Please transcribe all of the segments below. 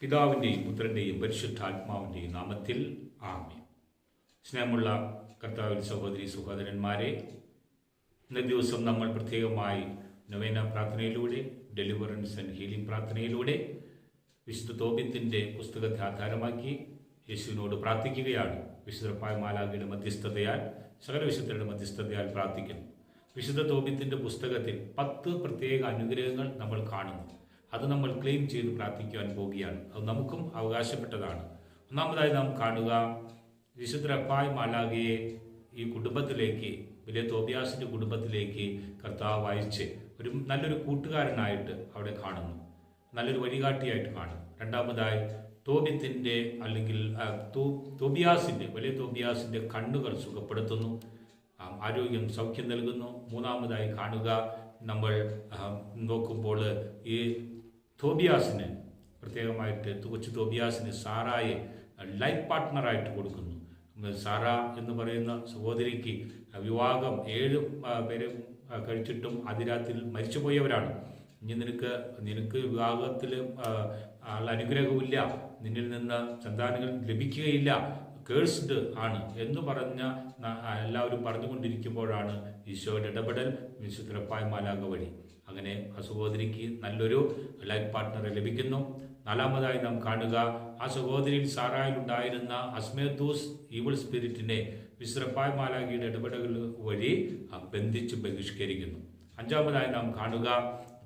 പിതാവിന്റെയും പുത്രന്റെയും പരിശുദ്ധാത്മാവിന്റെയും നാമത്തിൽ ആമേ സ്നേഹമുള്ള കർത്താവിൻ സഹോദരി സഹോദരന്മാരെ ഇന്ന ദിവസം നമ്മൾ പ്രത്യേകമായി നൊവേന പ്രാർത്ഥനയിലൂടെ ഡെലിവറൻസ് ആൻഡ് ഹീലിംഗ് പ്രാർത്ഥനയിലൂടെ വിശുദ്ധ തോപ്യത്തിന്റെ പുസ്തകത്തെ ആധാരമാക്കി യേശുവിനോട് പ്രാർത്ഥിക്കുകയാണ്. വിശുദ്ധപ്പായ മാലാഖയുടെ മധ്യസ്ഥതയാൽ സകല വിശുദ്ധരുടെ മധ്യസ്ഥതയാൽ പ്രാർത്ഥിക്കുന്നു. വിശുദ്ധ തോപ്യത്തിന്റെ പുസ്തകത്തിൽ പത്ത് പ്രത്യേക അനുഗ്രഹങ്ങൾ നമ്മൾ കാണുന്നു. അത് നമ്മൾ ക്ലെയിം ചെയ്ത് പ്രാർത്ഥിക്കുവാൻ പോവുകയാണ് അത് നമുക്കും അവകാശപ്പെട്ടതാണ്. ഒന്നാമതായി നാം കാണുക വിശുദ്ധ റഫായ് മാലാഖയെ ഈ കുടുംബത്തിലേക്ക് വലിയ തോബിയാസിന്റെ കുടുംബത്തിലേക്ക് കർത്താവ് അയച്ച് ഒരു നല്ലൊരു കൂട്ടുകാരനായിട്ട് അവിടെ കാണുന്നു. നല്ലൊരു വഴികാട്ടിയായിട്ട് കാണും രണ്ടാമതായി തോബിത്തിന്റെ അല്ലെങ്കിൽ തോബിയാസിന്റെ വലിയ തോബിയാസിന്റെ കണ്ണുകൾ സുഖപ്പെടുത്തുന്നു. ആരോഗ്യം സൗഖ്യം നൽകുന്നു. മൂന്നാമതായി കാണുക നമ്മൾ നോക്കുമ്പോൾ ഈ തോബിയാസിന് പ്രത്യേകമായിട്ട് കൊച്ചു തോബിയാസിന് സാറായെ ലൈഫ് പാർട്ട്ണറായിട്ട് കൊടുക്കുന്നു. സാറ എന്ന് പറയുന്ന സഹോദരിക്ക് വിവാഹം ഏഴ് പേര് കഴിച്ചിട്ടും അതിരാത്തിൽ മരിച്ചുപോയവരാണ്. ഇനി നിനക്ക് നിനക്ക് വിവാഹത്തിൽ ആൾ അനുഗ്രഹമില്ല നിന്നിൽ നിന്ന് സന്താനങ്ങൾ ലഭിക്കുകയില്ല. കേഴ്സ്ഡ് ആണ് എന്ന് പറഞ്ഞ എല്ലാവരും പറഞ്ഞുകൊണ്ടിരിക്കുമ്പോഴാണ് ഈശോയുടെ ഇടപെടൽ. വിശുദ്ധ മാലാക വഴി. അങ്ങനെ ആ സഹോദരിക്ക് നല്ലൊരു ലൈഫ് പാർട്ട്ണറെ ലഭിക്കുന്നു. നാലാമതായി നാം കാണുക ആ സഹോദരിയിൽ സാറായിൽ ഉണ്ടായിരുന്ന അസ്മേത്തൂസ് ഈവിൾ സ്പിരിറ്റിനെ വിശ്രപ്പായ് മാലാഖിയുടെ ഇടപെടലുകൾ വഴി ബന്ധിച്ച് ബഹിഷ്കരിക്കുന്നു. അഞ്ചാമതായി നാം കാണുക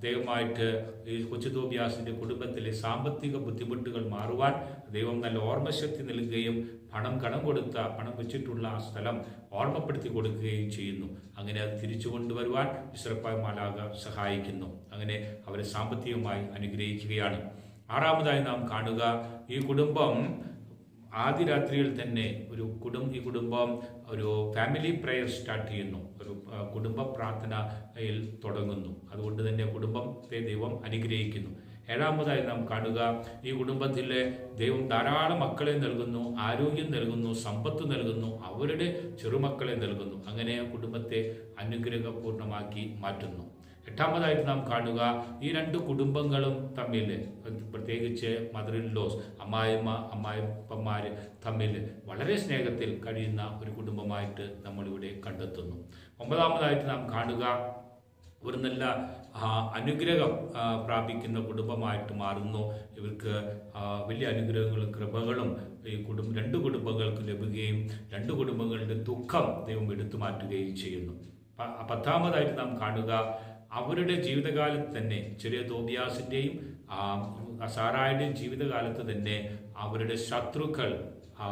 ദൈവമായിട്ട് ഈ കൊച്ചുതോബിയാസിന്റെ കുടുംബത്തിലെ സാമ്പത്തിക ബുദ്ധിമുട്ടുകൾ മാറുവാൻ ദൈവം നല്ല ഓർമ്മശക്തി നൽകുകയും പണം കടം കൊടുത്ത പണം വെച്ചിട്ടുള്ള ആ സ്ഥലം ഓർമ്മപ്പെടുത്തി കൊടുക്കുകയും ചെയ്യുന്നു. അങ്ങനെ അത് തിരിച്ചു കൊണ്ടുവരുവാൻ വിശ്രപ്പായ മാലാക സഹായിക്കുന്നു. അങ്ങനെ അവരെ സാമ്പത്തികമായി അനുഗ്രഹിക്കുകയാണ്. ആറാമതായി നാം കാണുക ഈ കുടുംബം ആദ്യ രാത്രിയിൽ തന്നെ ഒരു കുടും ഈ കുടുംബം ഒരു ഫാമിലി പ്രെയർ സ്റ്റാർട്ട് ചെയ്യുന്നു. ഒരു കുടുംബ പ്രാർത്ഥനയിൽ തുടങ്ങുന്നു. അതുകൊണ്ട് തന്നെ കുടുംബത്തെ ദൈവം അനുഗ്രഹിക്കുന്നു. ഏഴാമതായി നാം കാണുക ഈ കുടുംബത്തിലെ ദൈവം ധാരാളം മക്കളെ നൽകുന്നു ആരോഗ്യം നൽകുന്നു സമ്പത്ത് നൽകുന്നു അവരുടെ ചെറുമക്കളെ നൽകുന്നു. അങ്ങനെ കുടുംബത്തെ അനുഗ്രഹപൂർണമാക്കി മാറ്റുന്നു. എട്ടാമതായിട്ട് നാം കാണുക ഈ രണ്ട് കുടുംബങ്ങളും തമ്മിൽ പ്രത്യേകിച്ച് മദർ ഇൻ ലോസ് അമ്മായിമ്മ അമ്മായിപ്പന്മാർ തമ്മിൽ വളരെ സ്നേഹത്തിൽ കഴിയുന്ന ഒരു കുടുംബമായിട്ട് നമ്മളിവിടെ കണ്ടെത്തുന്നു. ഒമ്പതാമതായിട്ട് നാം കാണുക ഒരു നല്ല അനുഗ്രഹം പ്രാപിക്കുന്ന കുടുംബമായിട്ട് മാറുന്നു. ഇവർക്ക് വലിയ അനുഗ്രഹങ്ങളും കൃപകളും ഈ കുടുംബ രണ്ട് കുടുംബങ്ങൾക്ക് ലഭിക്കുകയും രണ്ട് കുടുംബങ്ങളുടെ ദുഃഖം ദൈവം എടുത്തു മാറ്റുകയും ചെയ്യുന്നു പത്താമതായിട്ട് നാം കാണുക അവരുടെ ജീവിതകാലത്ത് തന്നെ ചെറിയ തോബിയാസിന്റെയും ആ, സാറായുടെയും ജീവിതകാലത്ത് തന്നെ അവരുടെ ശത്രുക്കൾ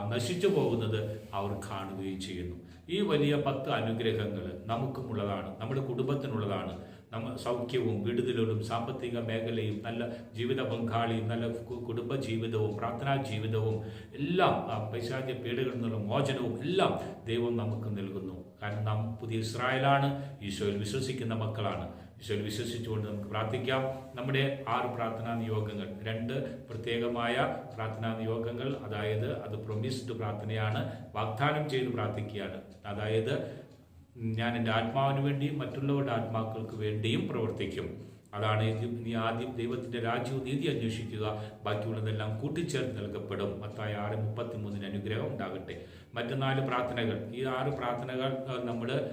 നശിച്ചു പോകുന്നത് അവർ കാണുകയും ചെയ്യുന്നു. ഈ വലിയ പത്ത് അനുഗ്രഹങ്ങൾ നമുക്കുമുള്ളതാണ് നമ്മുടെ കുടുംബത്തിനുള്ളതാണ്. നമ്മ സൗഖ്യവും വിടുതലും സാമ്പത്തിക മേഖലയും നല്ല ജീവിത പങ്കാളിയും നല്ല കുടുംബ ജീവിതവും പ്രാർത്ഥനാ ജീവിതവും എല്ലാം പൈശാചിക പേടുകളിൽ നിന്നുള്ള മോചനവും എല്ലാം ദൈവം നമുക്ക് നൽകുന്നു. കാരണം നാം പുതിയ ഇസ്രായേലാണ് ഈശോയിൽ വിശ്വസിക്കുന്ന മക്കളാണ്. ഈശോയിൽ വിശ്വസിച്ചുകൊണ്ട് നമുക്ക് പ്രാർത്ഥിക്കാം. നമ്മുടെ ആറ് പ്രാർത്ഥനാ നിയോഗങ്ങൾ. രണ്ട് പ്രത്യേകമായ പ്രാർത്ഥനാ നിയോഗങ്ങൾ. അതായത് അത് പ്രൊമിസ്ഡ് പ്രാർത്ഥനയാണ്. വാഗ്ദാനം ചെയ്ത് പ്രാർത്ഥിക്കുകയാണ്. അതായത് ഞാൻ എന്റെ ആത്മാവിന് വേണ്ടിയും മറ്റുള്ളവരുടെ ആത്മാക്കൾക്ക് വേണ്ടിയും പ്രവർത്തിക്കും. അതാണ് നീ ആദ്യം ദൈവത്തിന്റെ രാജ്യവും നീതി അന്വേഷിക്കുക. ബാക്കിയുള്ളതെല്ലാം കൂട്ടിച്ചേർത്ത് നൽകപ്പെടും. മത്തായ ആറ് മുപ്പത്തി മൂന്നിന് അനുഗ്രഹം ഉണ്ടാകട്ടെ. മറ്റു നാല് പ്രാർത്ഥനകൾ. ഈ ആറ് പ്രാർത്ഥനകൾ നമ്മൾ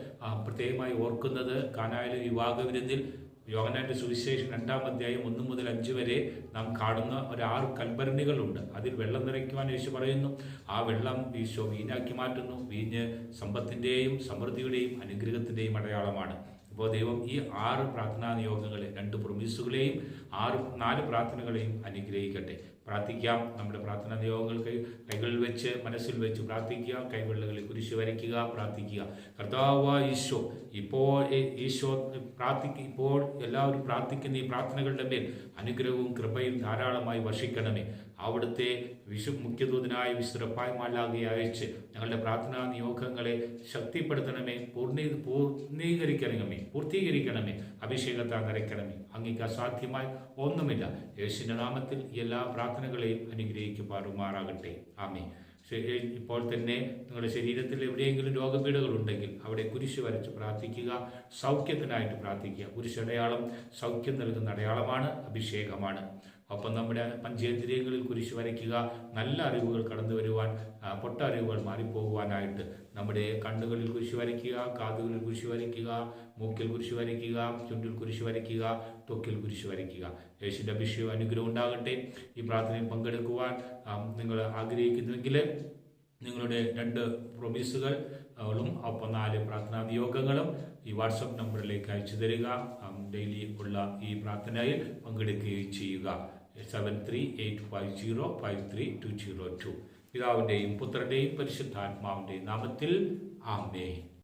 പ്രത്യേകമായി ഓർക്കുന്നത് കാനായിലെ വിവാഹ വിരുന്നിൽ യോഗനാന്റെ സുവിശേഷം രണ്ടാം അധ്യായം ഒന്ന് മുതൽ അഞ്ച് വരെ നാം കാണുന്ന ഒരു ആറ് കൽഭരണികളുണ്ട്. അതിൽ വെള്ളം നിറയ്ക്കുവാൻ യേശു പറയുന്നു. ആ വെള്ളം ഈശോ വീഞ്ഞാക്കി മാറ്റുന്നു. വീഞ്ഞ് സമ്പത്തിന്റെയും സമൃദ്ധിയുടെയും അനുഗ്രഹത്തിന്റെയും അടയാളമാണ്. അപ്പോൾ ദൈവം ഈ ആറ് പ്രാർത്ഥനാ നിയോഗങ്ങളെ രണ്ട് പ്രൊമിസുകളെയും ആറ് നാല് പ്രാർത്ഥനകളെയും അനുഗ്രഹിക്കട്ടെ. പ്രാർത്ഥിക്കാം. നമ്മുടെ പ്രാർത്ഥനാ നിയോഗങ്ങൾ കൈ കൈകളിൽ വെച്ച് മനസ്സിൽ വെച്ച് പ്രാർത്ഥിക്കുക. കൈവെള്ളകളിൽ കുരിശ് വരയ്ക്കുക. പ്രാർത്ഥിക്കുക. കർത്താവ് ഈശോ ഇപ്പോൾ ഈശോ പ്രാർത്ഥിക്ക ഇപ്പോൾ എല്ലാവരും പ്രാർത്ഥിക്കുന്ന ഈ പ്രാർത്ഥനകളുടെ മേൽ അനുഗ്രഹവും കൃപയും ധാരാളമായി വർഷിക്കണമേ. അവിടുത്തെ വിശു മുഖ്യദൂതനായ വിശ്രപ്പായ് മാലാകെ അയച്ച് ഞങ്ങളുടെ പ്രാർത്ഥനാ നിയോഗങ്ങളെ ശക്തിപ്പെടുത്തണമേ. പൂർണീ പൂർണീകരിക്കണമേ പൂർത്തീകരിക്കണമേ. അഭിഷേകത്താൽ നിറയ്ക്കണമേ. അങ്ങേക്ക് അസാധ്യമായി ഒന്നുമില്ല. യേശുവിന്റെ നാമത്തിൽ എല്ലാ പ്രാർത്ഥനകളെയും അനുഗ്രഹിക്കുമാറുമാറാകട്ടെ. ആമേ ഇപ്പോൾ തന്നെ നിങ്ങളുടെ ശരീരത്തിൽ എവിടെയെങ്കിലും രോഗപീഠകൾ ഉണ്ടെങ്കിൽ അവിടെ കുരിശ് വരച്ച് പ്രാർത്ഥിക്കുക സൗഖ്യത്തിനായിട്ട് പ്രാർത്ഥിക്കുക. കുരിശടയാളം സൗഖ്യം നൽകുന്ന അടയാളമാണ് അഭിഷേകമാണ്. ഒപ്പം നമ്മുടെ പഞ്ചേന്ദ്രിയങ്ങളിൽ കുരിശ് വരയ്ക്കുക നല്ല അറിവുകൾ കടന്നു വരുവാൻ പൊട്ട അറിവുകൾ മാറിപ്പോകുവാനായിട്ട് നമ്മുടെ കണ്ണുകളിൽ കുരിശ് വരയ്ക്കുക കാതുകളിൽ കുരിശ് വരയ്ക്കുക മൂക്കിൽ കുരിശ് വരയ്ക്കുക ചുണ്ടിൽ കുരിശ് വരയ്ക്കുക തൊക്കിൽ കുരിശ് വരയ്ക്കുക. യേശുവിന്റെ അഭിഷേകം അനുഗ്രഹം ഉണ്ടാകട്ടെ. ഈ പ്രാർത്ഥനയിൽ പങ്കെടുക്കുവാൻ നിങ്ങൾ ആഗ്രഹിക്കുന്നുവെങ്കിൽ നിങ്ങളുടെ രണ്ട് പ്രൊമീസുകൾ ഒപ്പം നാല് പ്രാർത്ഥനാ നിയോഗങ്ങളും ഈ വാട്സപ്പ് നമ്പറിലേക്ക് അയച്ചു തരിക. ഡെയിലി ഉള്ള ഈ പ്രാർത്ഥനയിൽ പങ്കെടുക്കുകയും ചെയ്യുക. Seven three eight five zero five three two zero two പിതാവിന്റെയും പുത്രന്റെയും പരിശുദ്ധാത്മാവിന്റെയും നാമത്തിൽ ആമേ